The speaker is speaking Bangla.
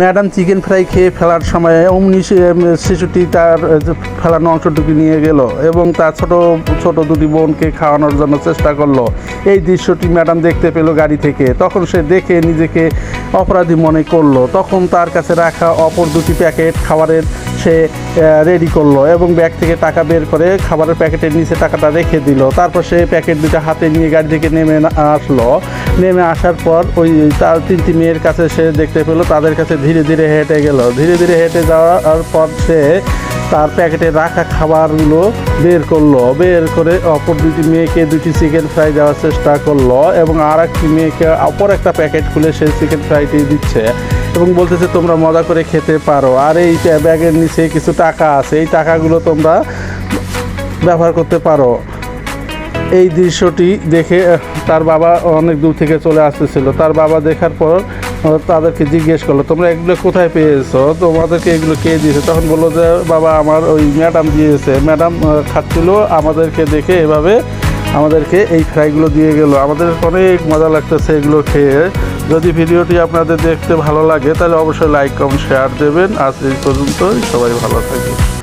ম্যাডাম চিকেন ফ্রাই খেয়ে ফেলার সময় অমনি শিশুটি তার ফেলানো অংশটুকু নিয়ে গেল এবং তার ছোট ছোট দুটি বোনকে খাওয়ানোর জন্য চেষ্টা করল। এই দৃশ্যটি ম্যাডাম দেখতে পেল গাড়ি থেকে। তখন সে দেখে নিজেকে অপরাধী মনে করল, তখন তার কাছে রাখা অপর দুটি প্যাকেট খাবারের সে রেডি করল এবং ব্যাগ থেকে টাকা বের করে খাবারের প্যাকেটের নিচে টাকাটা রেখে দিল। তারপর সে প্যাকেট দুটো হাতে নিয়ে গাড়ি থেকে নেমে আসলো। নেমে আসার পর ওই তার তিনটি মেয়ের কাছে সে দেখতে পেল, তাদের কাছে ধীরে ধীরে হেঁটে গেল। ধীরে ধীরে হেঁটে যাওয়ার পর সে তার প্যাকেটে রাখা খাবারগুলো বের করল। বের করে অপর দুটি মেয়েকে দুটি চিকেন ফ্রাই দেওয়ার চেষ্টা করল এবং আর একটি মেয়েকে অপর একটা প্যাকেট খুলে সে চিকেন ফ্রাইটি দিচ্ছে এবং বলতেছে, তোমরা মজা করে খেতে পারো। আর এই ব্যাগের নিচে কিছু টাকা আছে। এই টাকাগুলো তোমরা ব্যবহার করতে পারো। এই দৃশ্যটি দেখে তার বাবা অনেক দূর থেকে চলে আসতেছিল। তার বাবা দেখার পর তাদেরকে জিজ্ঞেস করল, তোমরা এগুলো কোথায় পেয়েছ? তোমাদেরকে এগুলো কে দিয়েছে? তখন বলল যে, বাবা, আমার ওই ম্যাডাম দিয়েছে। ম্যাডাম খাচ্ছিল, আমাদেরকে দেখে এভাবে আমাদেরকে এই ফ্রাইগুলো দিয়ে গেল। আমাদের অনেক মজা লাগতেছে এগুলো খেয়ে। যদি ভিডিওটি আপনাদের দেখতে ভালো লাগে, তাহলে অবশ্যই লাইক কমেন্ট শেয়ার দেবেন। আজ এই পর্যন্ত সবাই ভালো থাকবে